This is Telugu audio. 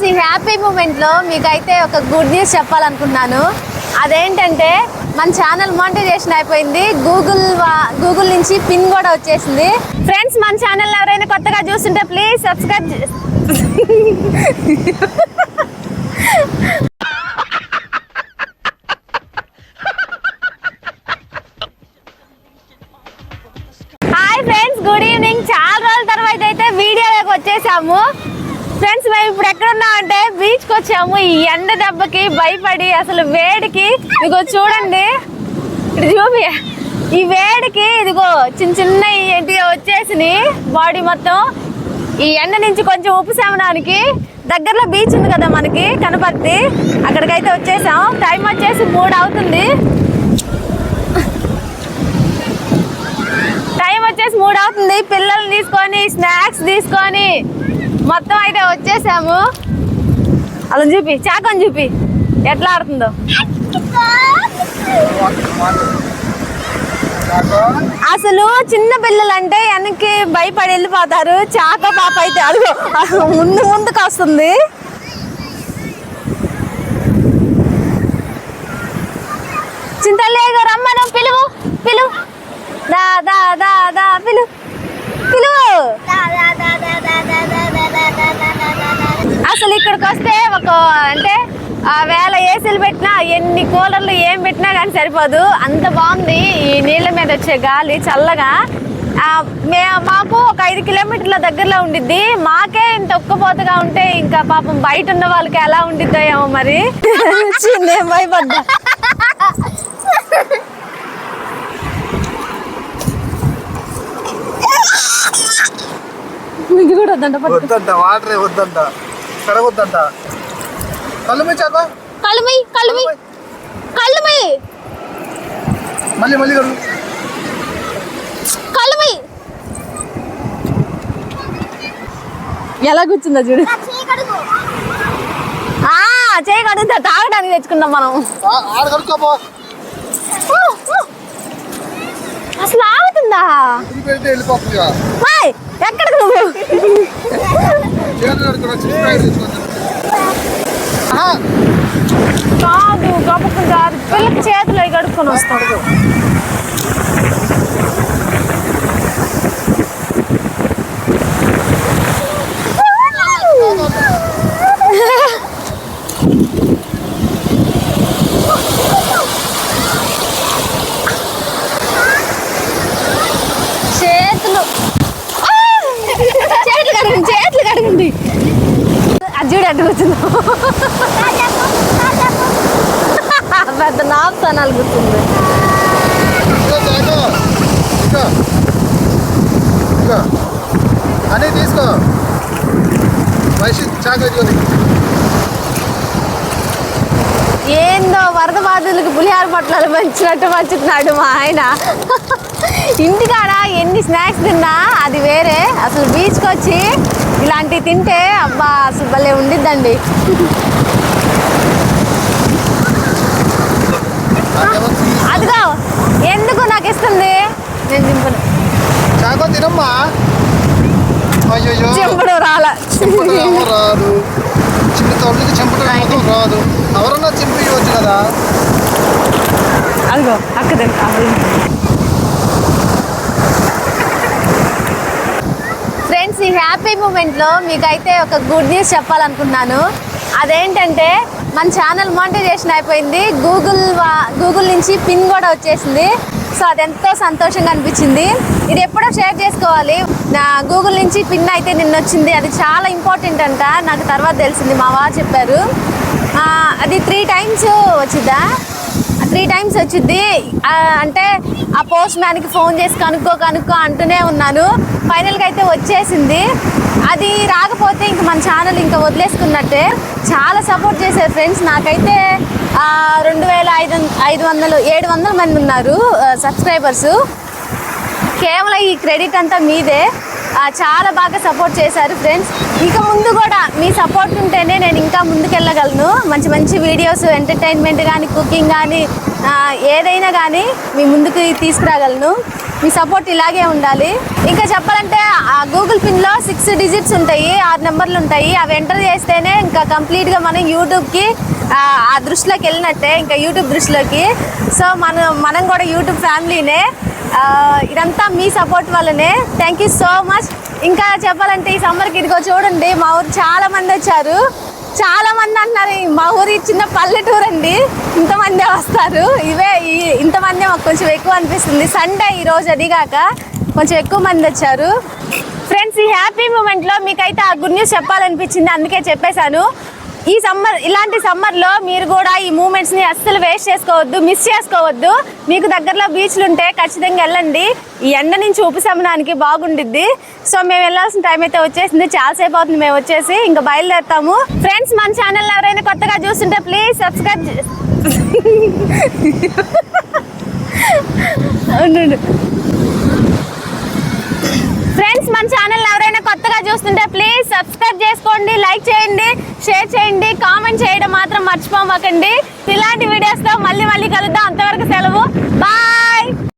ఫ్రెండ్స్ ఈ హ్యాపీ మూమెంట్లో మీకైతే ఒక గుడ్ న్యూస్ చెప్పాలనుకున్నాను. అదేంటంటే మన ఛానల్ మానిటైజేషన్ అయిపోయింది. గూగుల్ వా- గూగుల్ నుంచి పిన్ కూడా వచ్చేసింది. ఫ్రెండ్స్ మన ఛానల్ ఎవరైనా కొత్తగా చూస్తుంటే please subscribe hi friends good evening. చాలా రోజుల తర్వాత అయితే వీడియోలోకి వచ్చేసాము. ఫ్రెండ్స్ మేము ఇప్పుడు ఎక్కడున్నాం అంటే బీచ్కి వచ్చాము. ఈ ఎండ దెబ్బకి భయపడి అసలు వేడికి ఇదిగో చూడండి. చూపి. ఈ వేడికి ఇదిగో చిన్న చిన్న ఏంటి వచ్చేసినాయి. బాడీ మొత్తం ఈ ఎండ నుంచి కొంచెం ఉపశమనానికి దగ్గరలో బీచ్ ఉంది కదా మనకి కనపర్తి. అక్కడికైతే వచ్చేసాం. టైం వచ్చేసి మూడు అవుతుంది. టైం వచ్చేసి మూడు అవుతుంది. పిల్లల్ని తీసుకొని స్నాక్స్ తీసుకొని. మొత్తం అయితే వచ్చేసాము. అలా చూపి చాకని చూపి. ఎట్లా ఆడుతుందో. అసలు చిన్న పిల్లలు అంటే వెనక్కి భయపడి వెళ్ళిపోతారు. చాక పాప అయితే అడుగు ముందు ముందుకు వస్తుంది. చింతలేగా రమ్మను పిలువు పిలువు. దా దా దా దా పిలువు. పిలువు. అసలు ఇక్కడికి వస్తే ఒక అంటే ఆ వేల ఏసీలు పెట్టినా ఎన్ని కూలర్లు ఏం పెట్టినా కానీ సరిపోదు. అంత బాగుంది ఈ నీళ్ళ మీద వచ్చే గాలి చల్లగా. ఆ, మే మాకు ఒక ఐదు కిలోమీటర్ల దగ్గరలో ఉండిద్ది. మాకే ఇంత ఒక్కపోతగా ఉంటే ఇంకా పాపం బయట ఉన్న వాళ్ళకి ఎలా ఉండిద్దో ఏమో మరి. నేను భయపడ్డా? మీకు కూడా వద్దంట. వద్దంట వాటరే వద్దంట. కడగొద్దంట కళ్ళు చాక కళ్ళుమై కళ్ళుమై కళ్ళుమై. మళ్ళీ మళ్ళీ కళ్ళు. కళ్ళుమై. ఎలా కూర్చుందో చూడు. ఆ చేయి కడుగుతా తాగడానికి తెచ్చుకున్నాం మనం. ఆ- ఆడ కడుక్కోపో అసలు ఆగుతుందా? ఎక్కడికి నువ్వు? కాదు గబుకు కాదు. పిల్లకి చేతులు కడుక్కొని వస్తాం చేతులు ఆ! చేతులు కడగండి చేతులు కడగండి అది చూడు పెద్ద నాపుతానాలు గుర్తుంది అన్నీ తీసుకో. వయసు చాక ఏందో వరద బాధితులకు పులిహార పట్టాలు పంచినట్టు పంచుతున్నాడు మా ఆయన. ఇంటికాడ ఎన్ని స్నాక్స్ తిన్నా అది వేరే. అసలు బీచ్కి వచ్చి ఇలాంటివి తింటే అబ్బా అసలు భలే ఉండిద్దండి. అదిగో ఎందుకు నాకు ఇస్తుంది? నేను దింపను. తినమ్మా. అయ్యో చెంపడు రాల. రాదు. చిన్న తొలికి చెంపడం రాదు. ఎవరన్నా కదా? అదిగో అక్క ఫ్రెండ్స్ ఈ హ్యాపీ మూమెంట్లో మీకైతే ఒక గుడ్ న్యూస్ చెప్పాలనుకున్నాను. అదేంటంటే మన ఛానల్ మానిటైజేషన్ అయిపోయింది. గూగుల్ వా- గూగుల్ నుంచి పిన్ కూడా వచ్చేసింది. సో అది ఎంతో సంతోషంగా అనిపించింది. ఇది ఎప్పుడో షేర్ చేసుకోవాలి. నా గూగుల్ నుంచి పిన్ అయితే నిన్న వచ్చింది అది చాలా ఇంపార్టెంట్ అంట. నాకు తర్వాత తెలిసింది. మా వారు చెప్పారు. అది త్రీ టైమ్స్ వచ్చిద్దా? త్రీ టైమ్స్ వచ్చింది అంటే ఆ పోస్ట్ మ్యాన్కి ఫోన్ చేసి కనుక్కో కనుక్కో అంటూనే ఉన్నాను. ఫైనల్గా అయితే వచ్చేసింది. అది రాకపోతే ఇంక మన ఛానల్ ఇంకా వదిలేసుకున్నట్టే. చాలా సపోర్ట్ చేశారు ఫ్రెండ్స్ నాకైతే రెండు వేల ఐదు వం- ఐదు వందలు ఏడు వందల మంది ఉన్నారు సబ్స్క్రైబర్స్ కేవలం ఈ క్రెడిట్ అంతా మీదే. చాలా బాగా సపోర్ట్ చేశారు ఫ్రెండ్స్. ఇక ముందు కూడా మీ సపోర్ట్ ఉంటేనే నేను ఇంకా ముందుకెళ్ళగలను. మంచి మంచి వీడియోస్ ఎంటర్టైన్మెంట్ కానీ కుకింగ్ కానీ ఏదైనా కానీ మీ ముందుకు తీసుకురాగలను. మీ సపోర్ట్ ఇలాగే ఉండాలి. ఇంకా చెప్పాలంటే ఆ గూగుల్ పిన్లో సిక్స్ డిజిట్స్ ఉంటాయి ఆరు నెంబర్లు ఉంటాయి. అవి ఎంటర్ చేస్తేనే ఇంకా కంప్లీట్గా మనం యూట్యూబ్కి ఆ దృష్టిలోకి వెళ్ళినట్టే ఇంకా యూట్యూబ్ దృష్టిలోకి. సో మనం మనం కూడా యూట్యూబ్ ఫ్యామిలీనే ఇదంతా మీ సపోర్ట్ వల్లనే. థ్యాంక్ యూ సో మచ్ ఇంకా చెప్పాలంటే ఈ సమ్మర్కి ఇదిగో చూడండి మా ఊరు చాలా మంది వచ్చారు. చాలా మంది అంటున్నారు మా ఊరి చిన్న పల్లెటూరు అండి. ఇంతమందే వస్తారు. ఇవే ఇంతమంది మాకు కొంచెం ఎక్కువ అనిపిస్తుంది. సండే ఈ రోజు అదిగాక కొంచెం ఎక్కువ మంది వచ్చారు. ఫ్రెండ్స్ ఈ హ్యాపీ మూమెంట్లో మీకైతే ఆ గుడ్ న్యూస్ చెప్పాలనిపించింది. అందుకే చెప్పేశాను. ఈ సమ్మర్ ఇలాంటి సమ్మర్లో మీరు కూడా ఈ మూమెంట్స్ని అస్సలు వేస్ట్ చేసుకోవద్దు మిస్ చేసుకోవద్దు. మీకు దగ్గరలో బీచ్లు ఉంటే ఖచ్చితంగా వెళ్ళండి. ఈ ఎండ నుంచి ఉపశమనానికి బాగుండిద్ది. సో మేము వెళ్ళాల్సిన టైం అయితే వచ్చేసింది. చాలాసేపు అవుతుంది మేము వచ్చేసి. ఇంకా బయలుదేరుతాము. ఫ్రెండ్స్ మన ఛానల్ ఎవరైనా కొత్తగా చూస్తుంటే ప్లీజ్ సబ్స్క్రైబ్ ఫ్రెండ్స్ మన ఛానల్ ఎవరైనా కొత్తగా చూస్తుంటే ప్లీజ్ సబ్స్క్రైబ్ చేసుకోండి లైక్ చేయండి షేర్ చేయండి కామెంట్ చేయడం మాత్రం మర్చిపోమకండి. ఇలాంటి వీడియోస్తో మళ్ళీ మళ్ళీ కలుద్దాం. అంతవరకు సెలవు. బాయ్